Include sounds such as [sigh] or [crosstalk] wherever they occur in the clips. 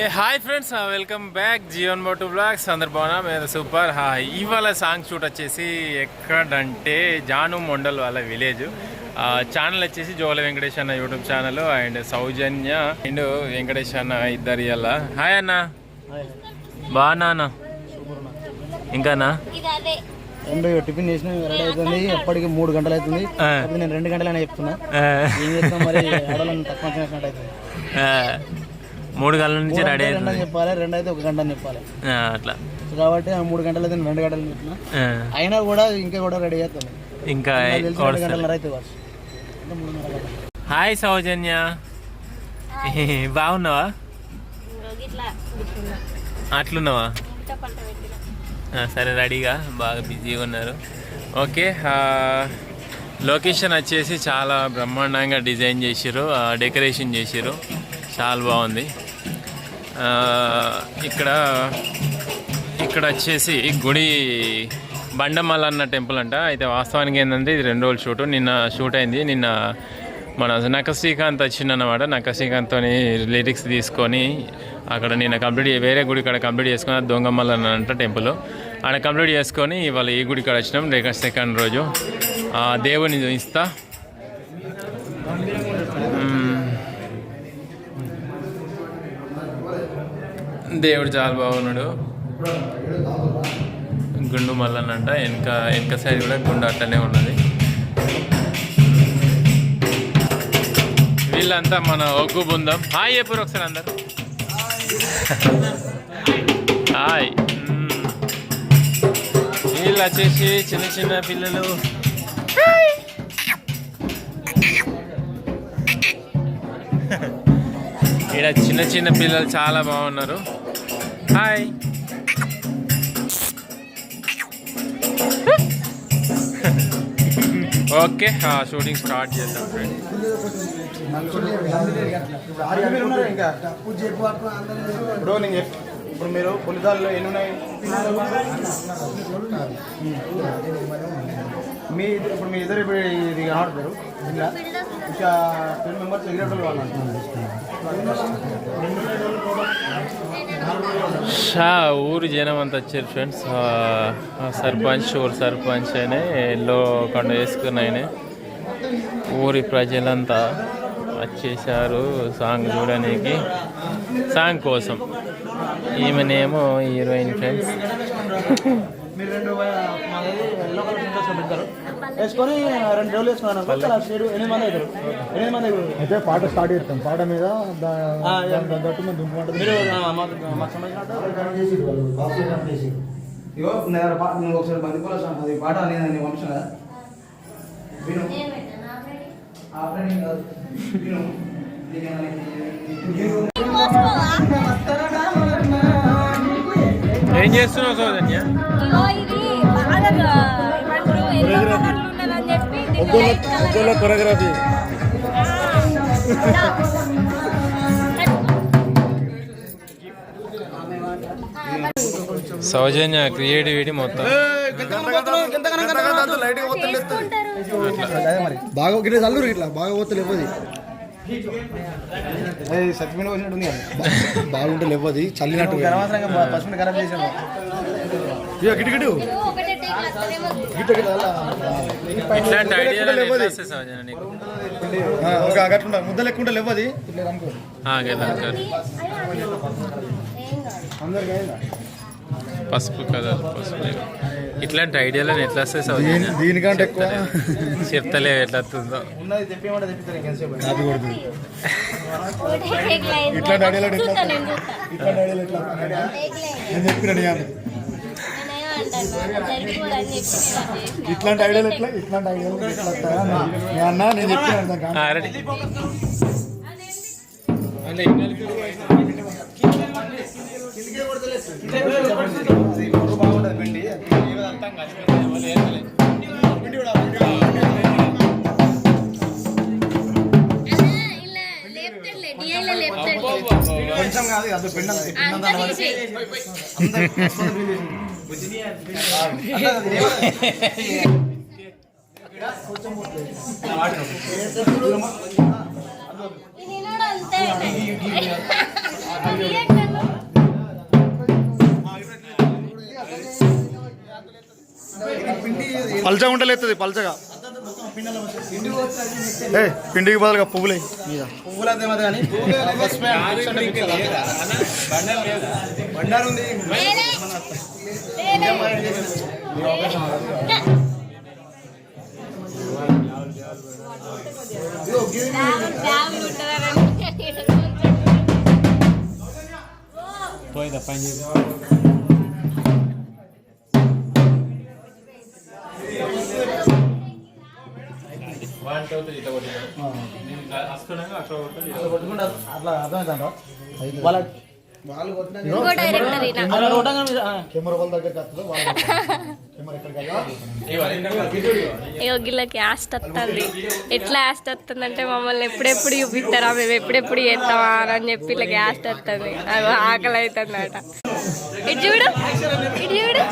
Hey hi friends welcome back. Zoon moto vlogs. అందరు బాగున్నా మీద సూపర్. హాయ్ ఇవాళ సాంగ్ షూట్ వచ్చేసి ఎక్కడంటే జాను మొండల్ వాళ్ళ విలేజ్. ఛానల్ వచ్చేసి జోల వెంకటేష్ అన్న YouTube channel and Sowjanya and Venkatesh అన్న ఇద్దరు ఇవాళ. హాయ్ అన్న. బాగున్నా అన్న? ఇంకానా రెండు టిఫిన్ చేసిన రెడీ అవుతుంది. ఎప్పటికి మూడు గంటలు అవుతుంది. నేను రెండు గంటలైనా చెప్తున్నా. ఆ, ఏం చేస్తాం మరి తక్కువ అవుతుంది. మూడు గంటల నుంచి రెడీ రెండు అవుతుంది. అని చెప్పాలి రెండు అయితే ఒక గంట అని చెప్పాలి. ఆ, అట్లా. సో కాబట్టి ఆ మూడు గంటలు అయితే నేను రెండు గంటలు చెప్తున్నా ఆ, అయినా కూడా ఇంకా కూడా రెడీ అవుతాను. ఇంకా నాకు తెలిసి రెండు వస్తారు. గంటలన్నర అవుతుంది వర్షం. అంటే మూడున్నర గంటలు. హాయ్ సౌజన్య. బాగున్నావా? ఇంకో అట్లున్నావా? ఆ, సరే రెడీగా. బాగా బిజీగా ఉన్నారు. ఓకే ఆ, లొకేషన్ వచ్చేసి చాలా బ్రహ్మాండంగా డిజైన్ చేసిర్రు ఆ, డెకరేషన్ చేసిర్రు. చాలా బాగుంది. ఇక్కడ ఇక్కడ వచ్చేసి గుడి బండమల్లన్న టెంపుల్ అంట. అయితే వాస్తవానికి ఏంటంటే ఇది రెండు రోజులు షూట్. నిన్న షూట్ అయింది. నిన్న మన నక శ్రీకాంత్ వచ్చిందన్నమాట. నక శ్రీకాంత్తో లిరిక్స్ తీసుకొని అక్కడ నిన్న కంప్లీట్ వేరే గుడి కాడ కంప్లీట్ చేసుకుని దొంగమ్మల్ దొంగమల్లన్న అంట టెంపుల్. ఆడ కంప్లీట్ చేసుకొని ఇవాళ ఈ గుడి కాడ వచ్చినాం. రేక సెకండ్ రోజు. దేవుని ఇస్తా. దేవుడు చాలా బాగున్నాడు. గుండు మల్లన్న అంట వెనక వెనక సైడ్ కూడా గుండు అట్లనే ఉన్నది. వీళ్ళంతా మన ఒగ్గు బృందం. హాయ్ చెప్పారు ఒకసారి అందరు. హాయ్. వీళ్ళు వచ్చేసి చిన్న చిన్న పిల్లలు. ఇక్కడ చిన్న చిన్న పిల్లలు చాలా బాగున్నారు. హాయ్ ఓకే షూటింగ్ స్టార్ట్ చేద్దాం ఫ్రెండ్ ఇప్పుడు నేను ఇప్పుడు మీరు పులిదాల్లో ఎన్ని ఉన్నాయి మీ ఇద్దరు- ఇప్పుడు మీ ఇద్దరు ఇప్పుడు ఇది ఆడతారు. ఇలా ఇంకా టెన్ మెంబర్స్ ఎగ్రేటర్లు వాళ్ళు షా ఊరు జనం అంతా వచ్చారు ఫ్రెండ్స్. సర్పంచ్ ఊరు సర్పంచ్ అయినా ఎల్లో కొండ వేసుకుని ఊరి ప్రజలంతా వచ్చేసారు సాంగ్ చూడడానికి. సాంగ్ కోసం. ఈమెనేమో హీరోయిన్ ఫ్రెండ్స్ మీరు రెండు ఎల్లో కలర్ సింటర్స్ పెడతారు వేసుకొని రెండు రోజులు వేసుకున్నాను అనుకో, లాస్ట్ ఏడు ఎనిమిది మంది అవుతారు ఎనిమిది మంది. అయితే పాట స్టార్ట్ చేస్తాం. పాట మీద మేము దుంపమంటే మీరు మాకు సంబంధించినట్టు ఇగో పాట నువ్వు ఒకసారి బందిపోల సాంగ్ అది పాట అనేది నేను పంపించిన? కదా విను. ఆపరేటింగ్ కాదు. విను. నీకేమైనా నీకు- ఏం చేస్తున్నావు Sowjanya? Colour choreography. Sowjanya creativity మొత్తం. బాగా గిట్ల చల్లురు ఇట్లా బాగా పోతే లేవది అది సత్యమైన వచ్చినట్టు ఉంది బాగుంటే లేవది చల్లినట్టు అనవసరంగా ఇట్లాంటి ఐడియాలు లేవది. ఎట్లా వస్తాయి సౌజన్య నీకు? ఆ, ఒక అగట్లుంటా ముద్ద లెక్కుంటే లేవది. ఏం కాదు పసుపు కలర్ పసుపు ఇట్లాంటి ఐడియాలను ఎట్లా వస్తాయి సౌజన్య దీనికంటే ఎక్కువ చెప్తలేవు ఎట్లా వస్తుందో ఇట్లాంటి ఐడియాలు ఎట్లా చూస్తా నేను చూస్తా ఇట్లా ఐడియాలు ఎట్లా? ఇట్లాంటి ఐడియాలు ఎట్లా? ఇట్లాంటి ఐడియాలు ఎట్లా వస్తాయా? అన్న? నేను అన్నా నేను చెప్పిన అంత పిండి పిండి పల్చగా ఉండలేస్తుంది పల్చగా. ఏ పిండికి బదులుగా పువ్వులే. కానీ బండారు ఉంది. పోయిందా పని కొట్టుకుంటారు అట్లా వాళ్ళ వాళ్ళు యాస్ట్ వస్తుంది. ఎట్లా యాస్ట్ వస్తుంది అంటే మమ్మల్ని ఎప్పుడెప్పుడు చూపిస్తారా? మేము ఎప్పుడెప్పుడు చేస్తామా అని చెప్పి ఇలా యాస్ట్ వస్తుంది. అది ఆకలి అవుతుంది అట ఇటు చూడు ఇటు చూడు.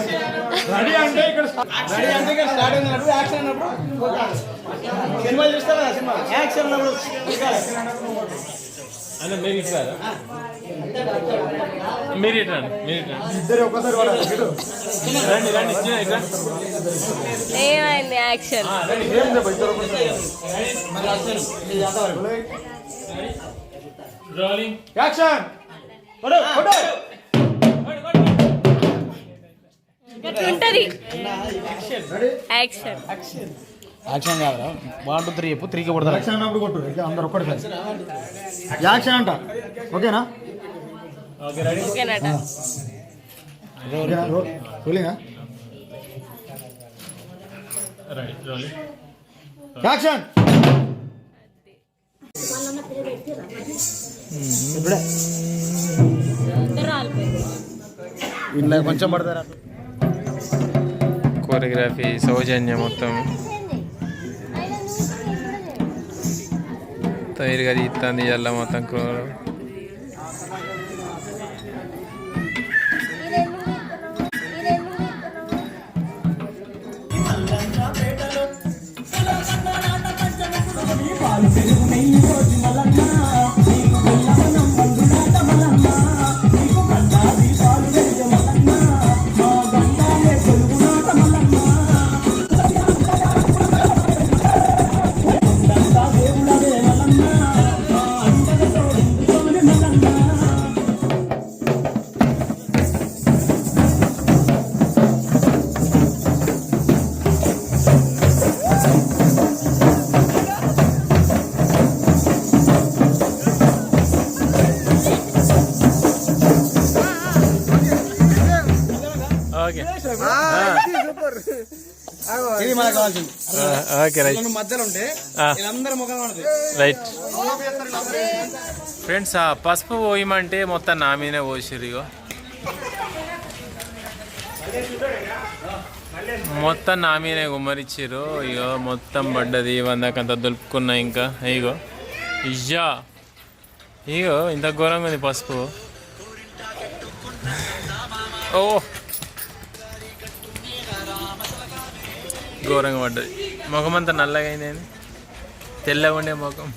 రెడీ అంటే ఇక్కడ స్టార్ట్ అయినప్పుడు యాక్షన్ అన్నప్పుడు. సినిమా చూస్తారా సినిమా? యాక్షన్ అన్నప్పుడు. అన్న మీరు ఇస్తారా మీరు ఇట్రండి మీరు ఇట్రండి ఇద్దరు ఒకసారి రండి రండి ఇచ్చిన ఏమైంది యాక్షన్? రోలింగ్ యాక్షన్ ఉంటది యాక్షన్ యాక్షన్ కాదురా. వన్ టూ త్రీ చెప్పు. త్రీకి కొడతారు? యాక్షన్ అన్నప్పుడు కొట్టు. అందరు ఒక్కటి యాక్షన్ అంట. ఓకేనా? ఓకేనట. రోలింగా యాక్షన్ ఇప్పుడే. ఇంట్లో కొంచెం పడతారా? కొరియోగ్రఫీ సౌజన్య మొత్తం. తయారుగా తీస్తుంది ఎల్ల మొత్తం మనకు కావాల్సింది. Okay right. నువ్వు మధ్యలో ఉంటే వీళ్ళందరూ ముఖం కనదు రైట్. ఫ్రెండ్స్ ఆ పసుపు పోయమంటే మొత్తం నా మీదనే పోసిరు ఇగో. మొత్తం నా మీదనే గుమ్మరిచ్చిర్రు. ఇగో మొత్తం పడ్డది వందకంత దులుపుకున్నా ఇంకా. ఇగో. ఇయ్యా. ఇగో ఇంత ఘోరంగా ఉంది పసుపు. ఓ. ఘోరంగా పడ్డది. ముఖం అంతా నల్లగా అయింది తెల్లగా ఉండే ముఖం.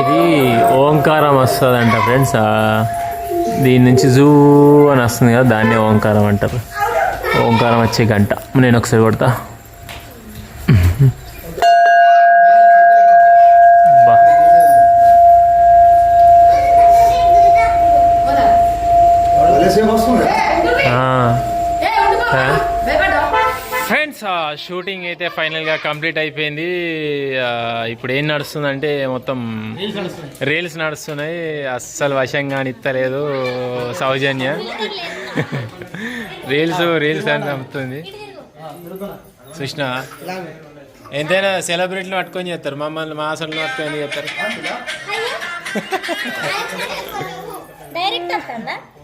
ఇది ఓంకారం వస్తుందంట ఫ్రెండ్స్. దీని నుంచి జూ అని వస్తుంది కదా దాన్నే ఓంకారం అంటారు. ఓంకారం వచ్చే గంట. నేను ఒకసారి కొడతా. ఫ్రెండ్స్ షూటింగ్ అయితే ఫైనల్గా కంప్లీట్ అయిపోయింది. ఇప్పుడు ఏం నడుస్తుందంటే మొత్తం రీల్స్ నడుస్తున్నాయి. అస్సలు వశంగా ఇత్తలేదు సౌజన్య. రీల్స్ రీల్స్ అని చంపుతుంది కృష్ణ ఎంతైనా సెలబ్రిటీలు పట్టుకొని చేస్తారు. మమ్మల్ని మా అసలు పట్టుకొని చేస్తారు. [laughs]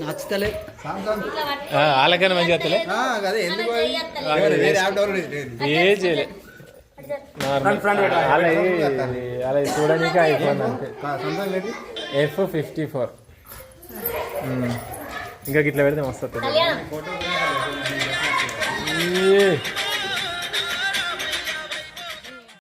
నచ్చుతలే. వాళ్ళకైనా మంచిగా వస్తలే. ఏ చేయలే. అలా అలా చూడడానికి ఐఫోన్ అంతే. ఎఫ్ ఫిఫ్టీ ఫోర్ ఇంకా గిట్ల పెడితే మస్తు వస్తుంది.